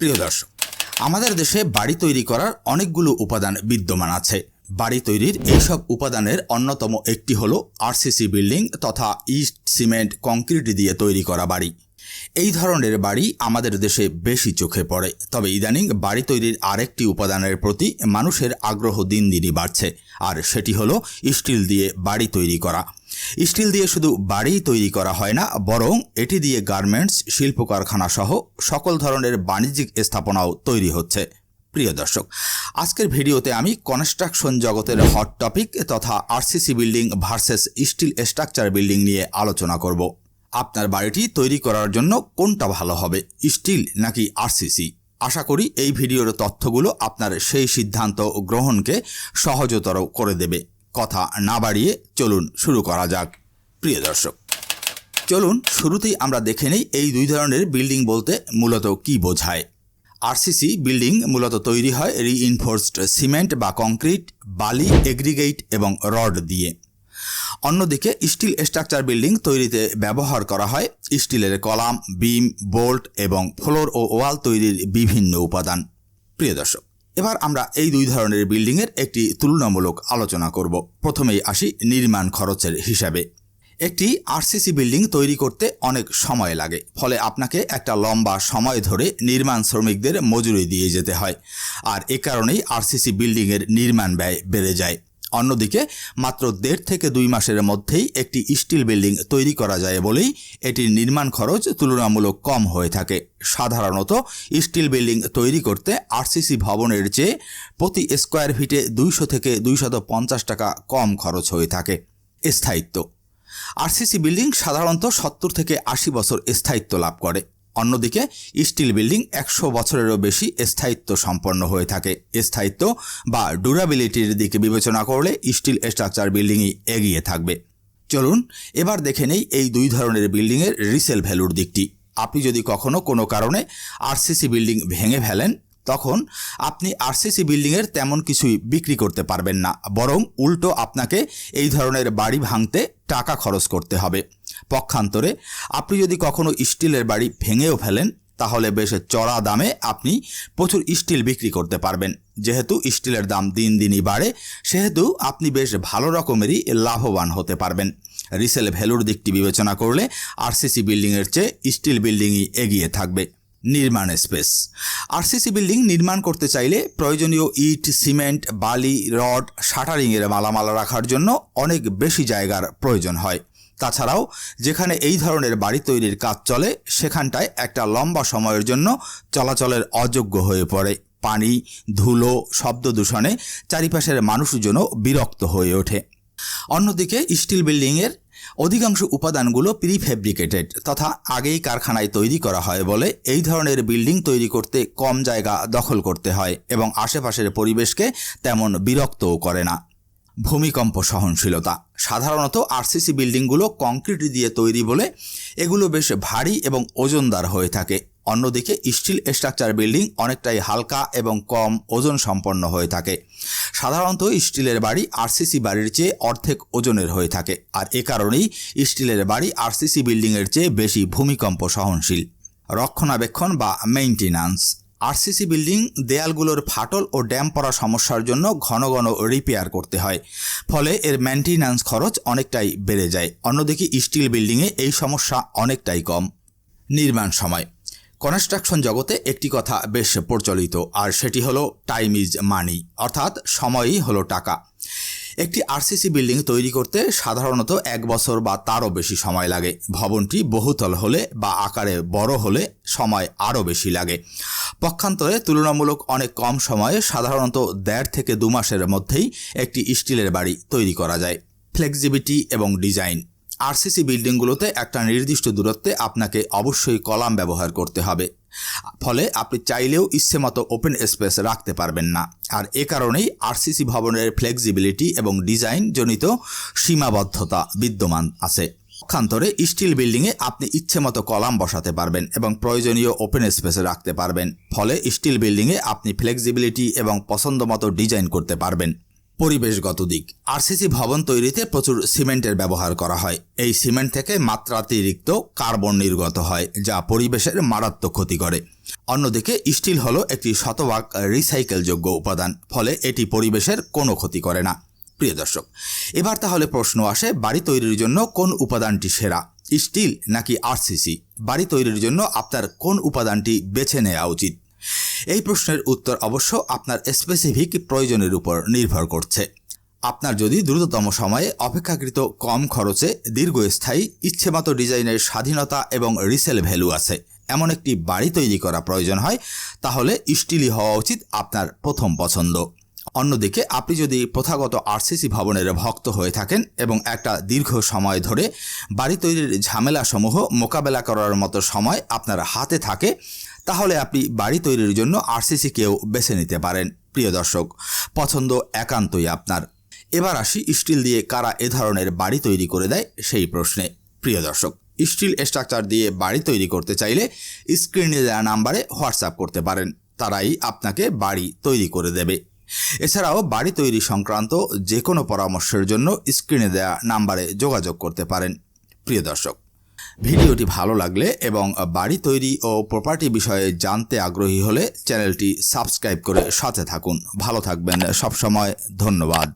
প্রিয় দর্শক, আমাদের দেশে বাড়ি তৈরি করার অনেকগুলো উপাদান বিদ্যমান আছে। বাড়ি তৈরির এইসব উপাদানের অন্যতম একটি হলো আরসিসি বিল্ডিং তথা ইস্ট সিমেন্ট কংক্রিট দিয়ে তৈরি করা বাড়ি। এই ধরনের বাড়ি আমাদের দেশে বেশি চোখে পড়ে। তবে ইদানিং বাড়ি তৈরির আরেকটি উপাদানের প্রতি মানুষের আগ্রহ দিন দিনই বাড়ছে, আর সেটি হলো স্টিল দিয়ে বাড়ি তৈরি করা। স্টিল দিয়ে শুধু বাড়ি তৈরি করা হয় না, বরং এটি দিয়ে গার্মেন্টস শিল্প কারখানা সহ সকল ধরনের বাণিজ্যিক স্থাপনাও তৈরি হচ্ছে। প্রিয় দর্শক, আজকের ভিডিওতে আমি কনস্ট্রাকশন জগতের হট টপিক তথা RCC building versus steel structure building নিয়ে আলোচনা করব। আপনার বাড়িটি তৈরি করার জন্য কোনটা ভালো হবে, স্টিল নাকি আরসিসি? আশা করি এই ভিডিওর তথ্যগুলো আপনার সেই সিদ্ধান্ত গ্রহণকে সহজতর করে দেবে। কথা না বাড়িয়ে চলুন শুরু করা যাক, প্রিয় দর্শক। চলুন, শুরুতেই আমরা দেখে নিই এই দুই ধরনের বিল্ডিং বলতে মূলত কি বোঝায়। আরসিসি বিল্ডিং মূলত তৈরি হয় রিইনফোর্সড সিমেন্ট বা কংক্রিট বালি এগ্রিগেট এবং রড দিয়ে। অন্যদিকে স্টিল স্ট্রাকচার বিল্ডিং তৈরিতে ব্যবহার করা হয় স্টিলের কলাম, বিম, বোল্ট এবং ফ্লোর ও ওয়াল তৈরির বিভিন্ন উপাদান। প্রিয় দর্শক এবার আমরা এই দুই ধরনের বিল্ডিংয়ের একটি তুলনামূলক আলোচনা করব। প্রথমেই আসি নির্মাণ খরচের হিসাবে। একটি আরসিসি বিল্ডিং তৈরি করতে অনেক সময় লাগে, ফলে আপনাকে একটা লম্বা সময় ধরে নির্মাণ শ্রমিকদের মজুরি দিয়ে যেতে হয়, আর এ কারণেই আরসিসি বিল্ডিংয়ের নির্মাণ ব্যয় বেড়ে যায়। অন্যদিকে মাত্র দেড় থেকে দুই মাসের মধ্যেই একটি স্টিল বিল্ডিং তৈরি করা যায় বলেই এটির নির্মাণ খরচ তুলনামূলক কম হয়ে থাকে। সাধারণত স্টিল বিল্ডিং তৈরি করতে আরসিসি ভবনের চেয়ে প্রতি স্কোয়ার ফিটে দুইশো থেকে দুইশত পঞ্চাশ টাকা কম খরচ হয়ে থাকে। স্থায়িত্ব। আরসিসি বিল্ডিং সাধারণত সত্তর থেকে আশি বছর স্থায়িত্ব লাভ করে। অন্যদিকে স্টিল বিল্ডিং একশো বছরেরও বেশি স্থায়িত্ব সম্পন্ন হয়ে থাকে। স্থায়িত্ব বা ডুরাবিলিটির দিকে বিবেচনা করলে স্টিল স্ট্রাকচার বিল্ডিংই এগিয়ে থাকবে। চলুন এবার দেখে নেই এই দুই ধরনের বিল্ডিংয়ের রিসেল ভ্যালুর দিকটি। আপনি যদি কখনও কোনো কারণে আরসিসি বিল্ডিং ভেঙে ফেলেন তখন আপনি আরসিসি বিল্ডিংয়ের তেমন কিছুই বিক্রি করতে পারবেন না। বরং উল্টো আপনাকে এই ধরনের বাড়ি ভাঙতে টাকা খরচ করতে হবে। পক্ষান্তরে আপনি যদি কখনো স্টিলের বাড়ি ভেঙেও ফেলেন, তাহলে বেশ চড়া দামে আপনি প্রচুর স্টিল বিক্রি করতে পারবেন। যেহেতু স্টিলের দাম দিন দিনই বাড়ে, সেহেতু আপনি বেশ ভালো রকমেরই লাভবান হতে পারবেন। রিসেল ভ্যালুর দিকটি বিবেচনা করলে আরসিসি বিল্ডিংয়ের চেয়ে স্টিল বিল্ডিংই এগিয়ে থাকবে। নির্মাণ স্পেস। আরসিসি বিল্ডিং নির্মাণ করতে চাইলে প্রয়োজনীয় ইট, সিমেন্ট, বালি, রড, শাটারিংয়ের মালামাল রাখার জন্য অনেক বেশি জায়গার প্রয়োজন হয়। তাছাড়াও যেখানে এই ধরনের বাড়ি তৈরির কাজ চলে, সেখানটায় একটা লম্বা সময়ের জন্য চলাচলের অযোগ্য হয়ে পড়ে। পানি, ধুলো, শব্দ দূষণে চারিপাশের মানুষজনও বিরক্ত হয়ে ওঠে। অন্যদিকে স্টিল বিল্ডিংয়ের অধিকাংশ উপাদানগুলো প্রিফেব্রিকেটেড তথা আগেই কারখানায় তৈরি করা হয় বলে এই ধরনের বিল্ডিং তৈরি করতে কম জায়গা দখল করতে হয় এবং আশেপাশের পরিবেশকে তেমন বিরক্তও করে না। ভূমিকম্প সহনশীলতা। সাধারণত আরসিসি বিল্ডিংগুলো কংক্রিট দিয়ে তৈরি বলে এগুলো বেশ ভারী এবং ওজনদার হয়ে থাকে। অন্যদিকে স্টিল স্ট্রাকচার বিল্ডিং অনেকটাই হালকা এবং কম ওজন সম্পন্ন হয়ে থাকে। সাধারণত স্টিলের বাড়ি আরসিসি বাড়ির চেয়ে অর্ধেক ওজনের হয়ে থাকে। আর এ কারণেই স্টিলের বাড়ি আরসিসি বিল্ডিংয়ের চেয়ে বেশি ভূমিকম্প সহনশীল। রক্ষণাবেক্ষণ বা মেইনটেন্যান্স। আরসিসি বিল্ডিং দেয়ালগুলোর ফাটল ও ড্যাম পড়া সমস্যার জন্য ঘন ঘন রিপেয়ার করতে হয়। ফলে এর মেনটেন্যান্স খরচ অনেকটাই বেড়ে যায়। অন্যদিকে স্টিল বিল্ডিংয়ে এই সমস্যা অনেকটাই কম। নির্মাণ সময়। কনস্ট্রাকশন জগতে একটি কথা বেশ প্রচলিত, আর সেটি হলো টাইম ইজ মানি অর্থাৎ সময়ই হলো টাকা। একটি আরসিসি বিল্ডিং তৈরি করতে সাধারণত এক বছর বা তারও বেশি সময় লাগে। ভবনটি বহুতল হলে বা আকারে বড় হলে সময় আরও বেশি লাগে। পক্ষান্তরে তুলনামূলক অনেক কম সময়ে সাধারণত দেড় থেকে দু মাসের মধ্যেই একটি স্টিলের বাড়ি তৈরি করা যায়। ফ্লেক্সিবিলিটি এবং ডিজাইন আরসিসি বিল্ডিংগুলোতে একটা নির্দিষ্ট দূরত্বে আপনাকে অবশ্যই কলাম ব্যবহার করতে হবে। ফলে আপনি চাইলেও ইচ্ছেমতো ওপেন স্পেস রাখতে পারবেন না। আর এ কারণেই আরসিসি ভবনের ফ্লেক্সিবিলিটি এবং ডিজাইন জনিত সীমাবদ্ধতা বিদ্যমান আছে। পক্ষান্তরে স্টিল বিল্ডিংয়ে আপনি ইচ্ছেমতো কলাম বসাতে পারবেন এবং প্রয়োজনীয় ওপেন স্পেসে রাখতে পারবেন। ফলে স্টিল বিল্ডিংয়ে আপনি ফ্লেক্সিবিলিটি এবং পছন্দমতো ডিজাইন করতে পারবেন। পরিবেশগত দিক। আরসিসি ভবন তৈরিতে প্রচুর সিমেন্টের ব্যবহার করা হয়। এই সিমেন্ট থেকে মাত্রাতিরিক্ত কার্বন নির্গত হয়, যা পরিবেশের মারাত্মক ক্ষতি করে। অন্যদিকে, স্টিল হলো একটি শতভাগ রিসাইকেলযোগ্য উপাদান, ফলে এটি পরিবেশের কোনো ক্ষতি করে না। প্রিয় দর্শক, এবার তাহলে প্রশ্ন আসে, বাড়ি তৈরির জন্য কোন উপাদানটি সেরা? স্টিল নাকি আরসিসি? বাড়ি তৈরির জন্য আপনার কোন উপাদানটি বেছে নেওয়া উচিত? এই প্রশ্নের উত্তর অবশ্য আপনার স্পেসিফিক প্রয়োজনের উপর নির্ভর করছে। আপনার যদি দ্রুততম সময়ে অপেক্ষাকৃত কম খরচে দীর্ঘস্থায়ী, ইচ্ছেমতো ডিজাইনের স্বাধীনতা এবং রিসেল ভ্যালু আছে, এমন একটি বাড়ি তৈরি করা প্রয়োজন হয়, তাহলে স্টিলই হওয়া উচিত আপনার প্রথম পছন্দ। অন্যদিকে আপনি যদি প্রথাগত আরসিসি ভবনের ভক্ত হয়ে থাকেন এবং একটা দীর্ঘ সময় ধরে বাড়ি তৈরির ঝামেলাসমূহ মোকাবেলা করার মতো সময় আপনার হাতে থাকে তাহলে আপনি বাড়ি তৈরির জন্য আরসিসিকেও বেছে নিতে পারেন, প্রিয় দর্শক। পছন্দ একান্তই আপনার। এবার আসি স্টিল দিয়ে কারা এ ধরনের বাড়ি তৈরি করে দেয় সেই প্রশ্নে। প্রিয় দর্শক, স্টিল স্ট্রাকচার দিয়ে বাড়ি তৈরি করতে চাইলে স্ক্রিনে দেওয়া নাম্বারে হোয়াটসঅ্যাপ করতে পারেন। তারাই আপনাকে বাড়ি তৈরি করে দেবে। এছাড়াও বাড়ি তৈরি সংক্রান্ত যে কোনো পরামর্শের জন্য স্ক্রিনে দেওয়া নাম্বারে যোগাযোগ করতে পারেন। প্রিয় দর্শক ভিডিওটি ভালো লাগলে এবং বাড়ি তৈরি ও প্রপার্টি বিষয়ে জানতে আগ্রহী হলে চ্যানেলটি সাবস্ক্রাইব করে সাথে থাকুন। ভালো থাকবেন। সবসময় ধন্যবাদ।